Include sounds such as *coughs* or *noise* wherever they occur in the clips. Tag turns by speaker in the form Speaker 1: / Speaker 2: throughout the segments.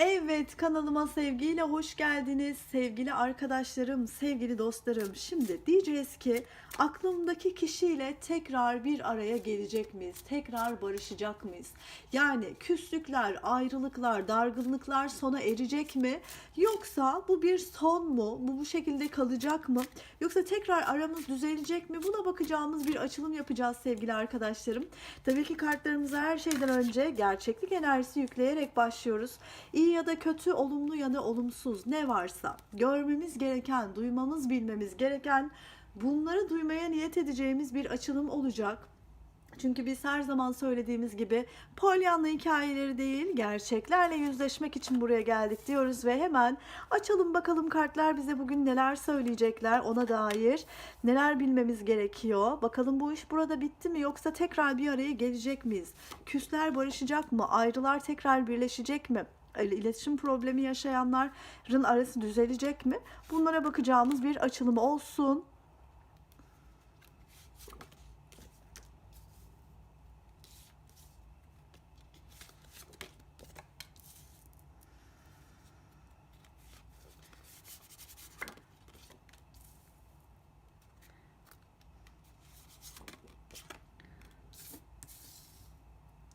Speaker 1: a Evet kanalıma sevgiyle hoş geldiniz sevgili arkadaşlarım, sevgili dostlarım. Şimdi diyeceğiz ki aklımdaki kişiyle tekrar bir araya gelecek miyiz? Tekrar barışacak mıyız? Yani küslükler, ayrılıklar, dargınlıklar sona erecek mi? Yoksa bu bir son mu? Bu bu şekilde kalacak mı? Yoksa tekrar aramız düzelecek mi? Buna bakacağımız bir açılım yapacağız sevgili arkadaşlarım. Tabii ki kartlarımıza her şeyden önce gerçeklik enerjisi yükleyerek başlıyoruz. İyi ya da kötü, olumlu ya da olumsuz ne varsa görmemiz gereken, duymamız, bilmemiz gereken bunları duymaya niyet edeceğimiz bir açılım olacak. Çünkü biz her zaman söylediğimiz gibi polyanla hikayeleri değil gerçeklerle yüzleşmek için buraya geldik diyoruz ve hemen açalım bakalım kartlar bize bugün neler söyleyecekler ona dair neler bilmemiz gerekiyor. Bakalım bu iş burada bitti mi yoksa tekrar bir araya gelecek miyiz? Küsler barışacak mı? Ayrılar tekrar birleşecek mi? İletişim problemi yaşayanların arası düzelecek mi? Bunlara bakacağımız bir açılım olsun.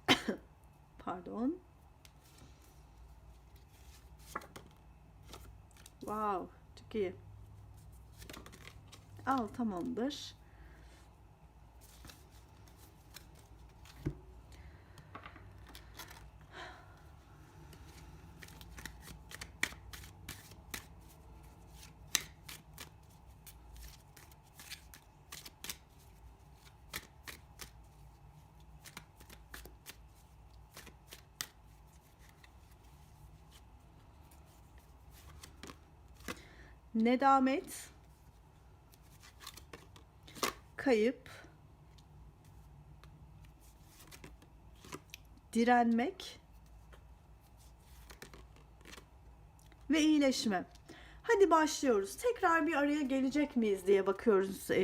Speaker 1: *coughs* Pardon. Wow, çok iyi. Al tamamdır. Nedamet, kayıp, direnmek ve iyileşme. Hadi başlıyoruz. Tekrar bir araya gelecek miyiz diye bakıyoruz. Ee,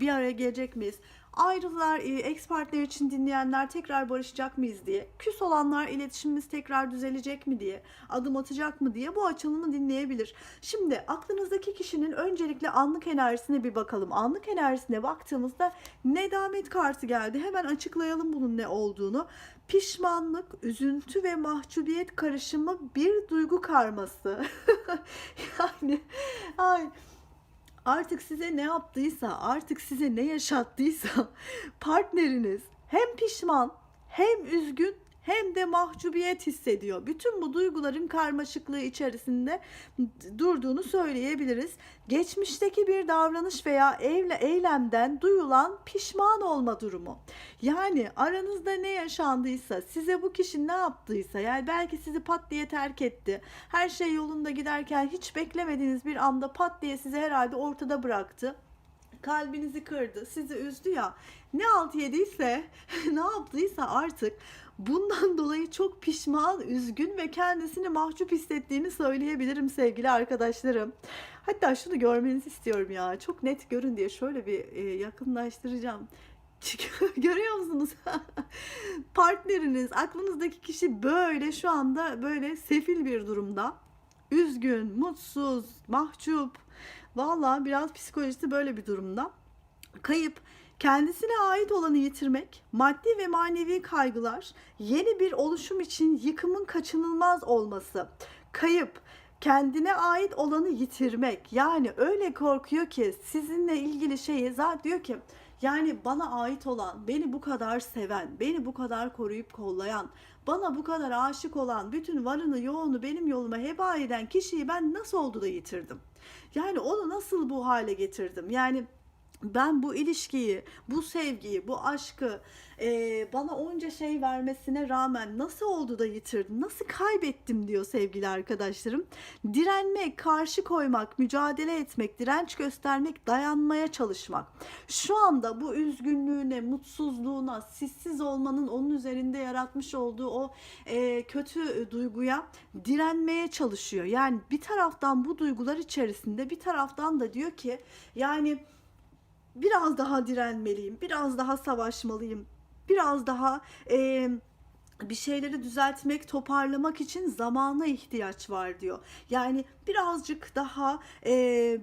Speaker 1: bir araya gelecek miyiz? Ayrılar, e, ex partner için dinleyenler tekrar barışacak mıyız diye. Küs olanlar iletişimimiz tekrar düzelecek mi diye. Adım atacak mı diye bu açılımı dinleyebilir. Şimdi aklınızdaki kişinin öncelikle anlık enerjisine bir bakalım. Anlık enerjisine baktığımızda nedamet kartı geldi. Hemen açıklayalım bunun ne olduğunu. Pişmanlık, üzüntü ve mahcubiyet karışımı bir duygu karması. *laughs* yani ay artık size ne yaptıysa, artık size ne yaşattıysa *laughs* partneriniz hem pişman, hem üzgün, hem de mahcubiyet hissediyor. Bütün bu duyguların karmaşıklığı içerisinde durduğunu söyleyebiliriz. Geçmişteki bir davranış veya evle eylemden duyulan pişman olma durumu. Yani aranızda ne yaşandıysa, size bu kişi ne yaptıysa, yani belki sizi pat diye terk etti. Her şey yolunda giderken hiç beklemediğiniz bir anda pat diye sizi herhalde ortada bıraktı kalbinizi kırdı, sizi üzdü ya. Ne alt yediyse, *laughs* ne yaptıysa artık bundan *laughs* dolayı çok pişman, üzgün ve kendisini mahcup hissettiğini söyleyebilirim sevgili arkadaşlarım. Hatta şunu görmenizi istiyorum ya. Çok net görün diye şöyle bir e, yakınlaştıracağım. *laughs* Görüyor musunuz? *laughs* Partneriniz, aklınızdaki kişi böyle şu anda böyle sefil bir durumda. Üzgün, mutsuz, mahcup. Vallahi biraz psikolojisi böyle bir durumda. Kayıp, kendisine ait olanı yitirmek, maddi ve manevi kaygılar, yeni bir oluşum için yıkımın kaçınılmaz olması. Kayıp, kendine ait olanı yitirmek. Yani öyle korkuyor ki sizinle ilgili şeyi zaten diyor ki yani bana ait olan, beni bu kadar seven, beni bu kadar koruyup kollayan, bana bu kadar aşık olan, bütün varını yoğunu benim yoluma heba eden kişiyi ben nasıl oldu da yitirdim? Yani onu nasıl bu hale getirdim? Yani ben bu ilişkiyi, bu sevgiyi, bu aşkı e, bana onca şey vermesine rağmen nasıl oldu da yitirdim, nasıl kaybettim diyor sevgili arkadaşlarım. Direnmek, karşı koymak, mücadele etmek, direnç göstermek, dayanmaya çalışmak. Şu anda bu üzgünlüğüne, mutsuzluğuna, sissiz olmanın onun üzerinde yaratmış olduğu o e, kötü duyguya direnmeye çalışıyor. Yani bir taraftan bu duygular içerisinde bir taraftan da diyor ki yani biraz daha direnmeliyim, biraz daha savaşmalıyım, biraz daha e, bir şeyleri düzeltmek, toparlamak için zamana ihtiyaç var diyor. Yani birazcık daha e,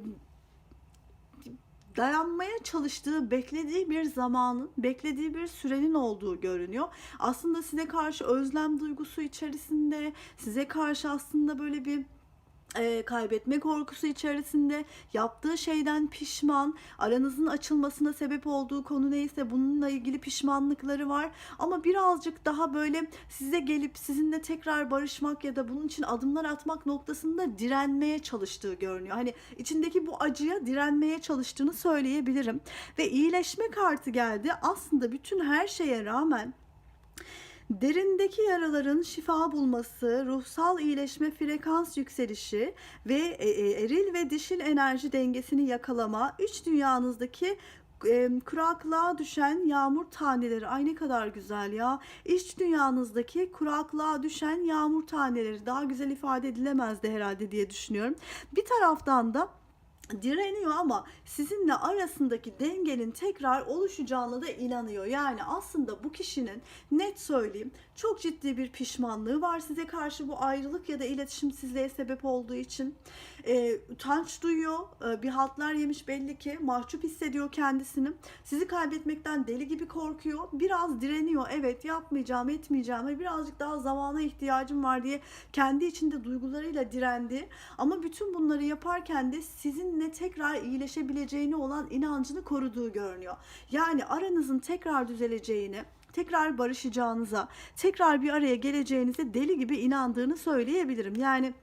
Speaker 1: dayanmaya çalıştığı, beklediği bir zamanın, beklediği bir sürenin olduğu görünüyor. Aslında size karşı özlem duygusu içerisinde, size karşı aslında böyle bir e, kaybetme korkusu içerisinde yaptığı şeyden pişman aranızın açılmasına sebep olduğu konu neyse bununla ilgili pişmanlıkları var. Ama birazcık daha böyle size gelip sizinle tekrar barışmak ya da bunun için adımlar atmak noktasında direnmeye çalıştığı görünüyor. Hani içindeki bu acıya direnmeye çalıştığını söyleyebilirim. Ve iyileşme kartı geldi. Aslında bütün her şeye rağmen Derindeki yaraların şifa bulması, ruhsal iyileşme, frekans yükselişi ve e, e, eril ve dişil enerji dengesini yakalama, üç dünyanızdaki e, kuraklığa düşen yağmur taneleri. Ay ne kadar güzel ya. İç dünyanızdaki kuraklığa düşen yağmur taneleri. Daha güzel ifade edilemezdi herhalde diye düşünüyorum. Bir taraftan da direniyor ama sizinle arasındaki dengenin tekrar oluşacağına da inanıyor. Yani aslında bu kişinin net söyleyeyim çok ciddi bir pişmanlığı var size karşı bu ayrılık ya da iletişimsizliğe sebep olduğu için. E, utanç duyuyor, e, bir haltlar yemiş belli ki, mahcup hissediyor kendisini. Sizi kaybetmekten deli gibi korkuyor. Biraz direniyor. Evet yapmayacağım, etmeyeceğim birazcık daha zamana ihtiyacım var diye kendi içinde duygularıyla direndi. Ama bütün bunları yaparken de sizinle tekrar iyileşebileceğine olan inancını koruduğu görünüyor. Yani aranızın tekrar düzeleceğini, tekrar barışacağınıza, tekrar bir araya geleceğinize deli gibi inandığını söyleyebilirim. Yani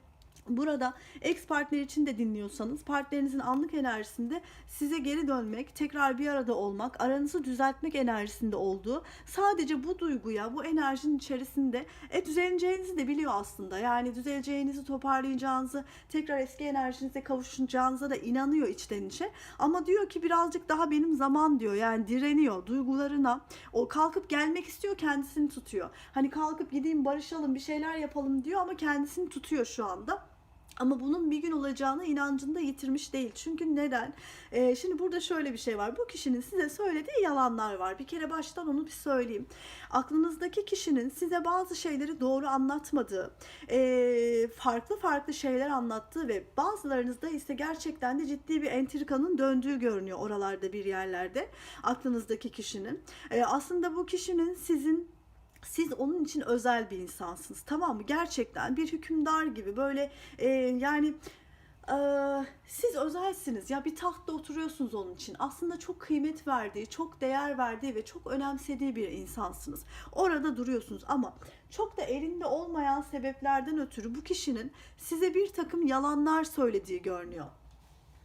Speaker 1: Burada ex partner için de dinliyorsanız partnerinizin anlık enerjisinde size geri dönmek, tekrar bir arada olmak, aranızı düzeltmek enerjisinde olduğu sadece bu duyguya, bu enerjinin içerisinde e, düzeleceğinizi de biliyor aslında. Yani düzeleceğinizi, toparlayacağınızı, tekrar eski enerjinize kavuşacağınıza da inanıyor içten içe. Ama diyor ki birazcık daha benim zaman diyor. Yani direniyor duygularına. O kalkıp gelmek istiyor, kendisini tutuyor. Hani kalkıp gideyim barışalım, bir şeyler yapalım diyor ama kendisini tutuyor şu anda. Ama bunun bir gün olacağına inancını da yitirmiş değil. Çünkü neden? Ee, şimdi burada şöyle bir şey var. Bu kişinin size söylediği yalanlar var. Bir kere baştan onu bir söyleyeyim. Aklınızdaki kişinin size bazı şeyleri doğru anlatmadığı, e, farklı farklı şeyler anlattığı ve bazılarınızda ise gerçekten de ciddi bir entrikanın döndüğü görünüyor oralarda bir yerlerde. Aklınızdaki kişinin. E, aslında bu kişinin sizin siz onun için özel bir insansınız tamam mı? Gerçekten bir hükümdar gibi böyle e, yani e, siz özelsiniz ya bir tahtta oturuyorsunuz onun için. Aslında çok kıymet verdiği, çok değer verdiği ve çok önemsediği bir insansınız. Orada duruyorsunuz ama çok da elinde olmayan sebeplerden ötürü bu kişinin size bir takım yalanlar söylediği görünüyor.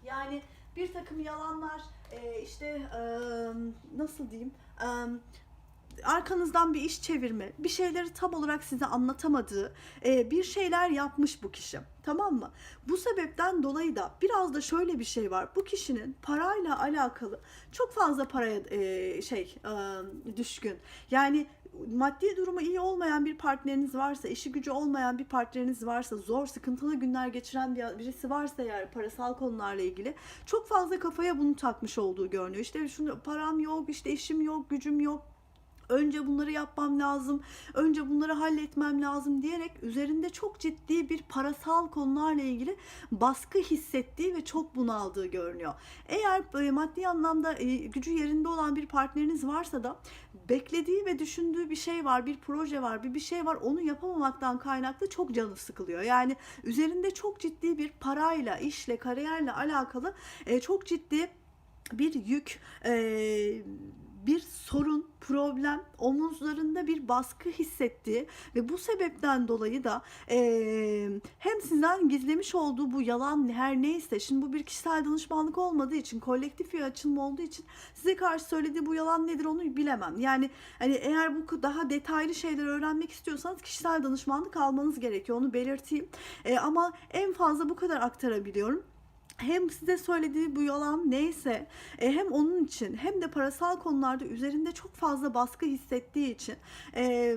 Speaker 1: Yani bir takım yalanlar e, işte nasıl diyeyim arkanızdan bir iş çevirme, bir şeyleri tam olarak size anlatamadığı e, bir şeyler yapmış bu kişi. Tamam mı? Bu sebepten dolayı da biraz da şöyle bir şey var. Bu kişinin parayla alakalı çok fazla paraya e, şey e, düşkün. Yani maddi durumu iyi olmayan bir partneriniz varsa, işi gücü olmayan bir partneriniz varsa, zor, sıkıntılı günler geçiren bir, birisi varsa eğer parasal konularla ilgili çok fazla kafaya bunu takmış olduğu görünüyor. İşte şunu param yok, işte işim yok, gücüm yok, önce bunları yapmam lazım, önce bunları halletmem lazım diyerek üzerinde çok ciddi bir parasal konularla ilgili baskı hissettiği ve çok bunaldığı görünüyor. Eğer e, maddi anlamda e, gücü yerinde olan bir partneriniz varsa da beklediği ve düşündüğü bir şey var, bir proje var, bir bir şey var. Onu yapamamaktan kaynaklı çok canı sıkılıyor. Yani üzerinde çok ciddi bir parayla, işle, kariyerle alakalı e, çok ciddi bir yük, bir sorun, problem, omuzlarında bir baskı hissettiği ve bu sebepten dolayı da e, hem sizden gizlemiş olduğu bu yalan her neyse, şimdi bu bir kişisel danışmanlık olmadığı için, kolektif bir açılma olduğu için size karşı söylediği bu yalan nedir onu bilemem. Yani hani eğer bu daha detaylı şeyler öğrenmek istiyorsanız kişisel danışmanlık almanız gerekiyor. Onu belirteyim. E, ama en fazla bu kadar aktarabiliyorum hem size söylediği bu yalan neyse e, hem onun için hem de parasal konularda üzerinde çok fazla baskı hissettiği için e,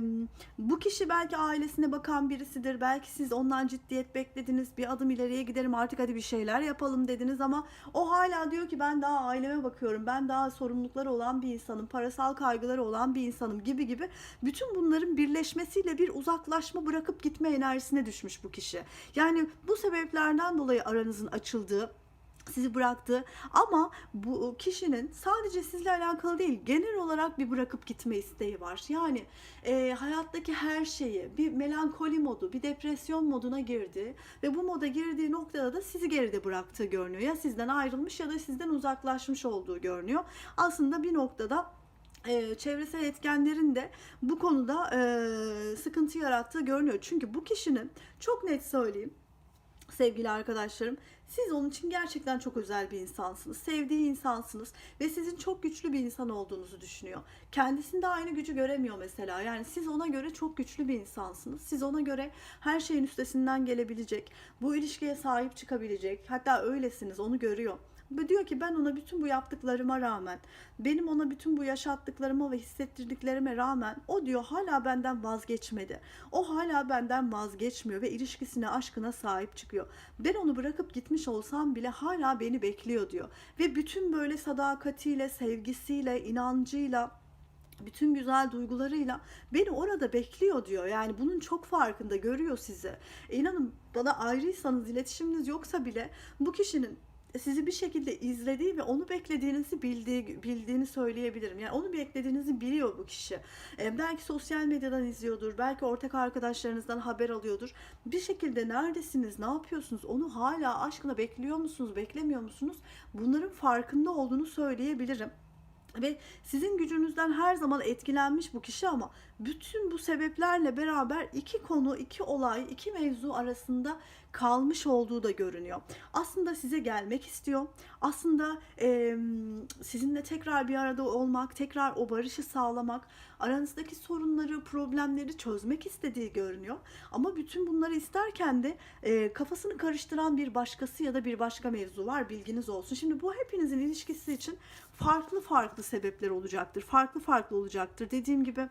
Speaker 1: bu kişi belki ailesine bakan birisidir. Belki siz ondan ciddiyet beklediniz. Bir adım ileriye giderim artık hadi bir şeyler yapalım dediniz ama o hala diyor ki ben daha aileme bakıyorum. Ben daha sorumlulukları olan bir insanım. Parasal kaygıları olan bir insanım gibi gibi. Bütün bunların birleşmesiyle bir uzaklaşma bırakıp gitme enerjisine düşmüş bu kişi. Yani bu sebeplerden dolayı aranızın açıldığı sizi bıraktı ama bu kişinin sadece sizle alakalı değil genel olarak bir bırakıp gitme isteği var. Yani e, hayattaki her şeyi bir melankoli modu bir depresyon moduna girdi ve bu moda girdiği noktada da sizi geride bıraktığı görünüyor. Ya sizden ayrılmış ya da sizden uzaklaşmış olduğu görünüyor. Aslında bir noktada e, çevresel etkenlerin de bu konuda e, sıkıntı yarattığı görünüyor. Çünkü bu kişinin çok net söyleyeyim sevgili arkadaşlarım. Siz onun için gerçekten çok özel bir insansınız. Sevdiği insansınız ve sizin çok güçlü bir insan olduğunuzu düşünüyor. Kendisinde aynı gücü göremiyor mesela. Yani siz ona göre çok güçlü bir insansınız. Siz ona göre her şeyin üstesinden gelebilecek, bu ilişkiye sahip çıkabilecek. Hatta öylesiniz onu görüyor. Diyor ki ben ona bütün bu yaptıklarıma rağmen, benim ona bütün bu yaşattıklarıma ve hissettirdiklerime rağmen o diyor hala benden vazgeçmedi. O hala benden vazgeçmiyor ve ilişkisine, aşkına sahip çıkıyor. Ben onu bırakıp gitmiş olsam bile hala beni bekliyor diyor. Ve bütün böyle sadakatiyle, sevgisiyle, inancıyla bütün güzel duygularıyla beni orada bekliyor diyor. Yani bunun çok farkında görüyor sizi. E inanın bana ayrıysanız iletişiminiz yoksa bile bu kişinin sizi bir şekilde izlediği ve onu beklediğinizi bildiği bildiğini söyleyebilirim. Yani onu beklediğinizi biliyor bu kişi. E, belki sosyal medyadan izliyordur, belki ortak arkadaşlarınızdan haber alıyordur. Bir şekilde neredesiniz, ne yapıyorsunuz, onu hala aşkına bekliyor musunuz, beklemiyor musunuz? Bunların farkında olduğunu söyleyebilirim. Ve sizin gücünüzden her zaman etkilenmiş bu kişi ama bütün bu sebeplerle beraber iki konu, iki olay, iki mevzu arasında kalmış olduğu da görünüyor. Aslında size gelmek istiyor. Aslında e, sizinle tekrar bir arada olmak, tekrar o barışı sağlamak, aranızdaki sorunları, problemleri çözmek istediği görünüyor. Ama bütün bunları isterken de e, kafasını karıştıran bir başkası ya da bir başka mevzu var. Bilginiz olsun. Şimdi bu hepinizin ilişkisi için farklı farklı sebepler olacaktır. Farklı farklı olacaktır. Dediğim gibi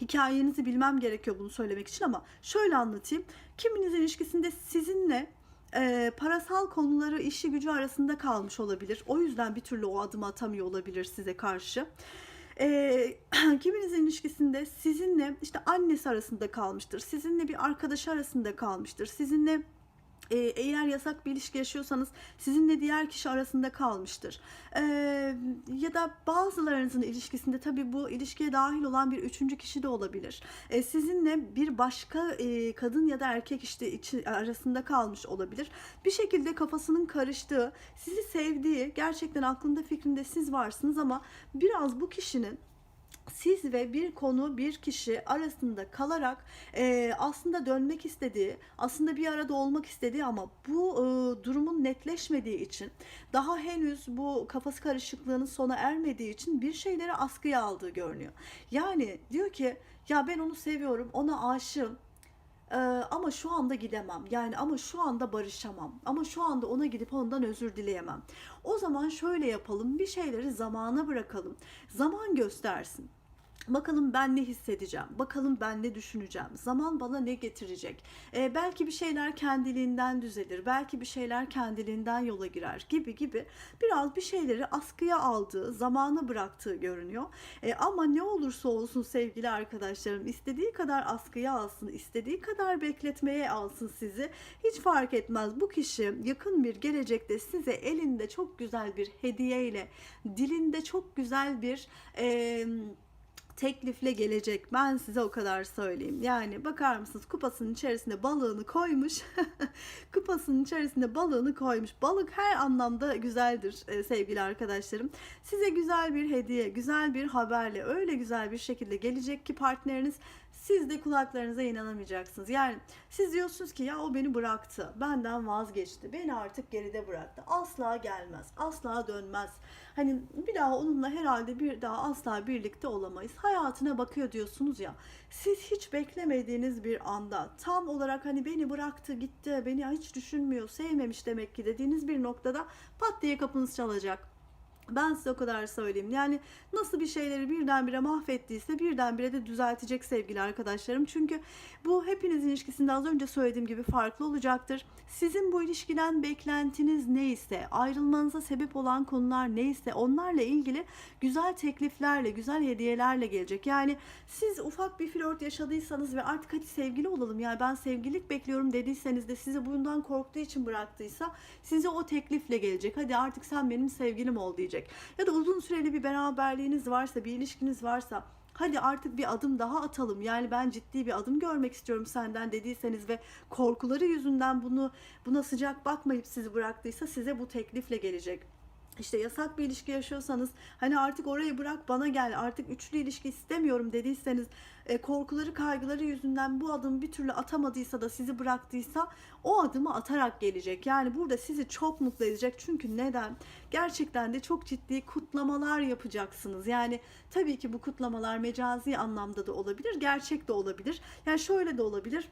Speaker 1: hikayenizi bilmem gerekiyor bunu söylemek için ama şöyle anlatayım. Kiminizin ilişkisinde sizinle e, parasal konuları işi gücü arasında kalmış olabilir. O yüzden bir türlü o adımı atamıyor olabilir size karşı. E, *clears throat* kiminizin ilişkisinde sizinle işte annesi arasında kalmıştır. Sizinle bir arkadaşı arasında kalmıştır. Sizinle e, eğer yasak bir ilişki yaşıyorsanız sizinle diğer kişi arasında kalmıştır. E, ya da bazılarınızın ilişkisinde tabii bu ilişkiye dahil olan bir üçüncü kişi de olabilir. E, sizinle bir başka e, kadın ya da erkek işte içi, arasında kalmış olabilir. Bir şekilde kafasının karıştığı, sizi sevdiği, gerçekten aklında fikrinde siz varsınız ama biraz bu kişinin siz ve bir konu bir kişi arasında kalarak e, aslında dönmek istediği, aslında bir arada olmak istediği ama bu e, durumun netleşmediği için daha henüz bu kafası karışıklığının sona ermediği için bir şeyleri askıya aldığı görünüyor. Yani diyor ki ya ben onu seviyorum, ona aşığım. Ama şu anda gidemem. Yani ama şu anda barışamam. Ama şu anda ona gidip ondan özür dileyemem. O zaman şöyle yapalım. Bir şeyleri zamana bırakalım. Zaman göstersin. Bakalım ben ne hissedeceğim, bakalım ben ne düşüneceğim, zaman bana ne getirecek. Ee, belki bir şeyler kendiliğinden düzelir, belki bir şeyler kendiliğinden yola girer gibi gibi biraz bir şeyleri askıya aldığı, zamana bıraktığı görünüyor. Ee, ama ne olursa olsun sevgili arkadaşlarım, istediği kadar askıya alsın, istediği kadar bekletmeye alsın sizi, hiç fark etmez. Bu kişi yakın bir gelecekte size elinde çok güzel bir hediyeyle, dilinde çok güzel bir... E, teklifle gelecek. Ben size o kadar söyleyeyim. Yani bakar mısınız kupasının içerisinde balığını koymuş. *laughs* kupasının içerisinde balığını koymuş. Balık her anlamda güzeldir e, sevgili arkadaşlarım. Size güzel bir hediye, güzel bir haberle öyle güzel bir şekilde gelecek ki partneriniz Siz de kulaklarınıza inanamayacaksınız. Yani siz diyorsunuz ki ya o beni bıraktı. Benden vazgeçti. Beni artık geride bıraktı. Asla gelmez. Asla dönmez. Hani bir daha onunla herhalde bir daha asla birlikte olamayız. Hayatına bakıyor diyorsunuz ya. Siz hiç beklemediğiniz bir anda tam olarak hani beni bıraktı gitti beni hiç düşünmüyor sevmemiş demek ki dediğiniz bir noktada pat diye kapınız çalacak. Ben size o kadar söyleyeyim. Yani nasıl bir şeyleri birdenbire mahvettiyse birdenbire de düzeltecek sevgili arkadaşlarım. Çünkü bu hepinizin ilişkisinde az önce söylediğim gibi farklı olacaktır. Sizin bu ilişkiden beklentiniz neyse, ayrılmanıza sebep olan konular neyse onlarla ilgili güzel tekliflerle, güzel hediyelerle gelecek. Yani siz ufak bir flört yaşadıysanız ve artık hadi sevgili olalım yani ben sevgililik bekliyorum dediyseniz de sizi bundan korktuğu için bıraktıysa size o teklifle gelecek. Hadi artık sen benim sevgilim ol diyecek. Ya da uzun süreli bir beraberliğiniz varsa, bir ilişkiniz varsa hadi artık bir adım daha atalım. Yani ben ciddi bir adım görmek istiyorum senden dediyseniz ve korkuları yüzünden bunu buna sıcak bakmayıp sizi bıraktıysa size bu teklifle gelecek. İşte yasak bir ilişki yaşıyorsanız hani artık orayı bırak bana gel artık üçlü ilişki istemiyorum dediyseniz e, korkuları kaygıları yüzünden bu adımı bir türlü atamadıysa da sizi bıraktıysa o adımı atarak gelecek. Yani burada sizi çok mutlu edecek çünkü neden? Gerçekten de çok ciddi kutlamalar yapacaksınız. Yani tabii ki bu kutlamalar mecazi anlamda da olabilir gerçek de olabilir. Yani şöyle de olabilir.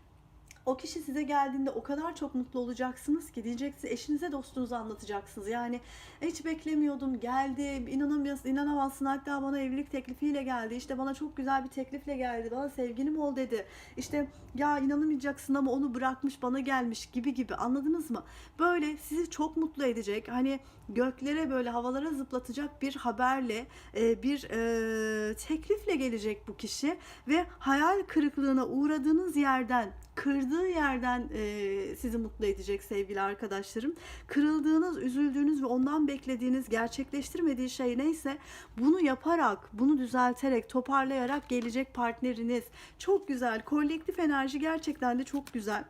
Speaker 1: O kişi size geldiğinde o kadar çok mutlu olacaksınız ki diyeceksiniz eşinize dostunuza anlatacaksınız. Yani hiç beklemiyordum geldi inanamıyorsun inanamazsın hatta bana evlilik teklifiyle geldi işte bana çok güzel bir teklifle geldi bana sevgilim ol dedi. İşte ya inanamayacaksın ama onu bırakmış bana gelmiş gibi gibi anladınız mı? Böyle sizi çok mutlu edecek hani göklere böyle havalara zıplatacak bir haberle e, bir e, teklifle gelecek bu kişi ve hayal kırıklığına uğradığınız yerden kırdığı yerden e, sizi mutlu edecek sevgili arkadaşlarım. Kırıldığınız, üzüldüğünüz ve ondan beklediğiniz, gerçekleştirmediği şey neyse bunu yaparak, bunu düzelterek, toparlayarak gelecek partneriniz. Çok güzel. Kolektif enerji gerçekten de çok güzel.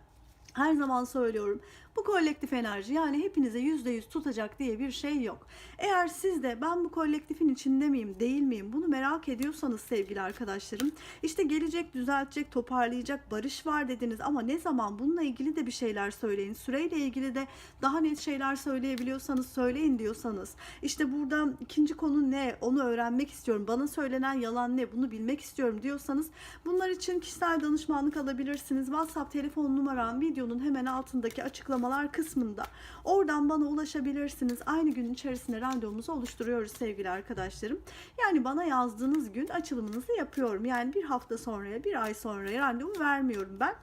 Speaker 1: Her zaman söylüyorum. Bu kolektif enerji yani hepinize yüzde yüz tutacak diye bir şey yok. Eğer siz de ben bu kolektifin içinde miyim değil miyim bunu merak ediyorsanız sevgili arkadaşlarım işte gelecek düzeltecek toparlayacak barış var dediniz ama ne zaman bununla ilgili de bir şeyler söyleyin. Süreyle ilgili de daha net şeyler söyleyebiliyorsanız söyleyin diyorsanız işte burada ikinci konu ne onu öğrenmek istiyorum. Bana söylenen yalan ne bunu bilmek istiyorum diyorsanız bunlar için kişisel danışmanlık alabilirsiniz. WhatsApp telefon numaram videonun hemen altındaki açıklama açıklamalar kısmında. Oradan bana ulaşabilirsiniz. Aynı gün içerisinde randevumuzu oluşturuyoruz sevgili arkadaşlarım. Yani bana yazdığınız gün açılımınızı yapıyorum. Yani bir hafta sonraya, bir ay sonraya randevu vermiyorum ben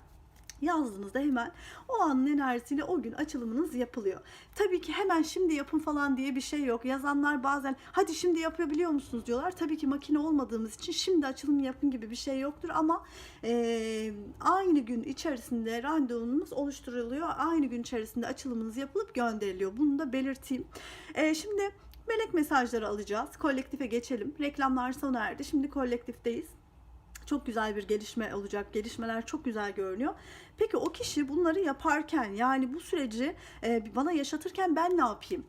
Speaker 1: yazdığınızda hemen o anın enerjisiyle o gün açılımınız yapılıyor. Tabii ki hemen şimdi yapın falan diye bir şey yok. Yazanlar bazen hadi şimdi yapabiliyor musunuz diyorlar. Tabii ki makine olmadığımız için şimdi açılım yapın gibi bir şey yoktur ama e, aynı gün içerisinde randevunuz oluşturuluyor. Aynı gün içerisinde açılımınız yapılıp gönderiliyor. Bunu da belirteyim. E, şimdi melek mesajları alacağız. Kolektife geçelim. Reklamlar sona erdi. Şimdi kolektifteyiz çok güzel bir gelişme olacak. Gelişmeler çok güzel görünüyor. Peki o kişi bunları yaparken yani bu süreci e, bana yaşatırken ben ne yapayım?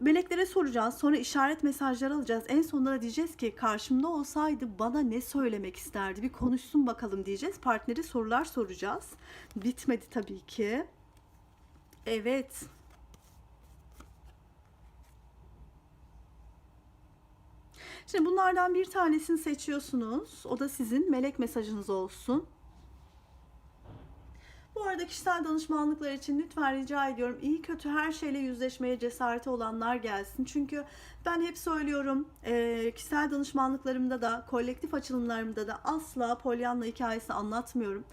Speaker 1: Meleklere soracağız. Sonra işaret mesajları alacağız. En sonunda da diyeceğiz ki karşımda olsaydı bana ne söylemek isterdi? Bir konuşsun bakalım diyeceğiz. Partneri sorular soracağız. Bitmedi tabii ki. Evet. Şimdi bunlardan bir tanesini seçiyorsunuz. O da sizin melek mesajınız olsun. Bu arada kişisel danışmanlıklar için lütfen rica ediyorum iyi kötü her şeyle yüzleşmeye cesareti olanlar gelsin. Çünkü ben hep söylüyorum e, kişisel danışmanlıklarımda da kolektif açılımlarımda da asla polyanla hikayesi anlatmıyorum.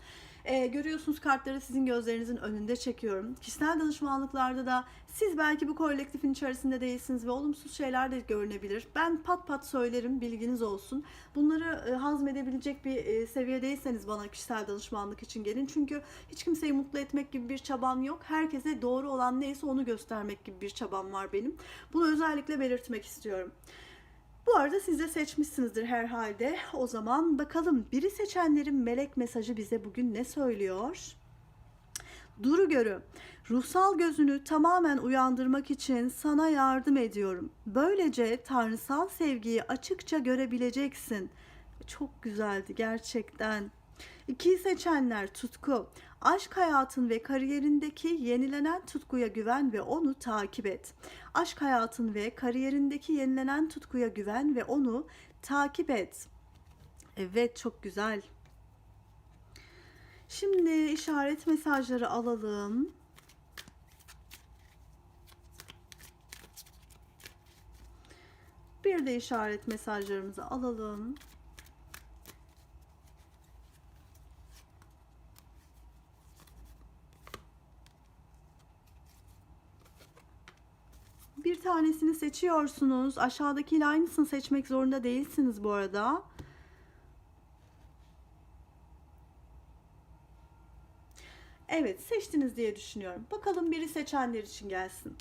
Speaker 1: E, görüyorsunuz kartları sizin gözlerinizin önünde çekiyorum. Kişisel danışmanlıklarda da siz belki bu kolektifin içerisinde değilsiniz ve olumsuz şeyler de görünebilir. Ben pat pat söylerim bilginiz olsun. Bunları e, hazmedebilecek bir e, seviyedeyseniz bana kişisel danışmanlık için gelin. Çünkü hiç kimseyi mutlu etmek gibi bir çabam yok. Herkese doğru olan neyse onu göstermek gibi bir çabam var benim. Bunu özellikle belirtmek istiyorum. Bu arada siz de seçmişsinizdir herhalde. O zaman bakalım biri seçenlerin melek mesajı bize bugün ne söylüyor? Duru görü. Ruhsal gözünü tamamen uyandırmak için sana yardım ediyorum. Böylece tanrısal sevgiyi açıkça görebileceksin. Çok güzeldi gerçekten. İkiyi seçenler tutku. Aşk hayatın ve kariyerindeki yenilenen tutkuya güven ve onu takip et. Aşk hayatın ve kariyerindeki yenilenen tutkuya güven ve onu takip et. Evet çok güzel. Şimdi işaret mesajları alalım. Bir de işaret mesajlarımızı alalım. Bir tanesini seçiyorsunuz. Aşağıdakiyle aynısını seçmek zorunda değilsiniz bu arada. Evet, seçtiniz diye düşünüyorum. Bakalım biri seçenler için gelsin.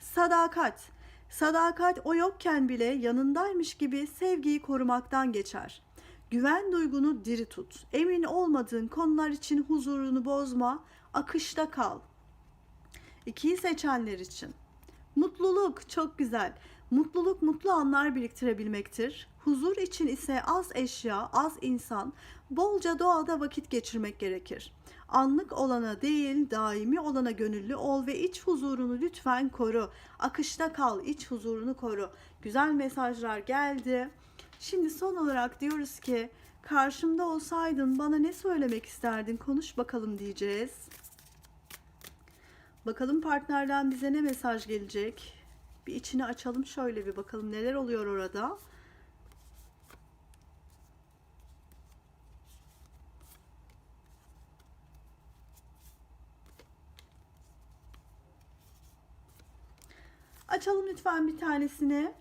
Speaker 1: Sadakat. Sadakat o yokken bile yanındaymış gibi sevgiyi korumaktan geçer. Güven duygunu diri tut. Emin olmadığın konular için huzurunu bozma, akışta kal. İkiyi seçenler için. Mutluluk çok güzel. Mutluluk mutlu anlar biriktirebilmektir. Huzur için ise az eşya, az insan, bolca doğada vakit geçirmek gerekir. Anlık olana değil, daimi olana gönüllü ol ve iç huzurunu lütfen koru. Akışta kal, iç huzurunu koru. Güzel mesajlar geldi. Şimdi son olarak diyoruz ki karşımda olsaydın bana ne söylemek isterdin konuş bakalım diyeceğiz. Bakalım partnerden bize ne mesaj gelecek? Bir içini açalım şöyle bir bakalım neler oluyor orada. Açalım lütfen bir tanesini.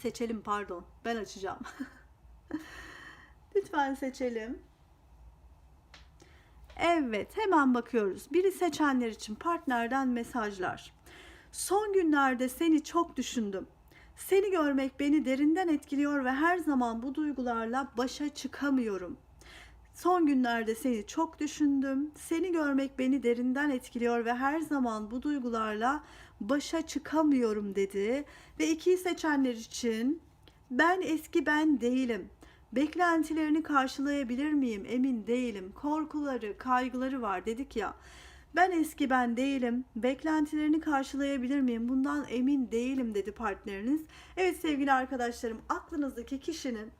Speaker 1: Seçelim pardon. Ben açacağım. *laughs* lütfen seçelim. Evet, hemen bakıyoruz. Biri seçenler için partnerden mesajlar. Son günlerde seni çok düşündüm. Seni görmek beni derinden etkiliyor ve her zaman bu duygularla başa çıkamıyorum. Son günlerde seni çok düşündüm. Seni görmek beni derinden etkiliyor ve her zaman bu duygularla başa çıkamıyorum dedi. Ve ikiyi seçenler için ben eski ben değilim. Beklentilerini karşılayabilir miyim emin değilim. Korkuları, kaygıları var dedik ya. Ben eski ben değilim. Beklentilerini karşılayabilir miyim? Bundan emin değilim dedi partneriniz. Evet sevgili arkadaşlarım aklınızdaki kişinin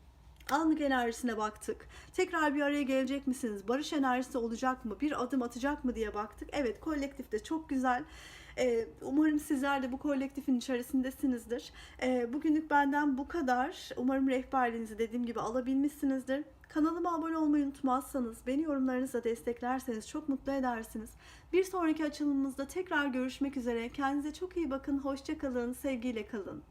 Speaker 1: anlık enerjisine baktık. Tekrar bir araya gelecek misiniz? Barış enerjisi olacak mı? Bir adım atacak mı diye baktık. Evet kolektif de çok güzel. Ee, umarım sizler de bu kolektifin içerisindesinizdir. Ee, bugünlük benden bu kadar. Umarım rehberliğinizi dediğim gibi alabilmişsinizdir. Kanalıma abone olmayı unutmazsanız, beni yorumlarınızla desteklerseniz çok mutlu edersiniz. Bir sonraki açılımımızda tekrar görüşmek üzere. Kendinize çok iyi bakın. Hoşça kalın. Sevgiyle kalın.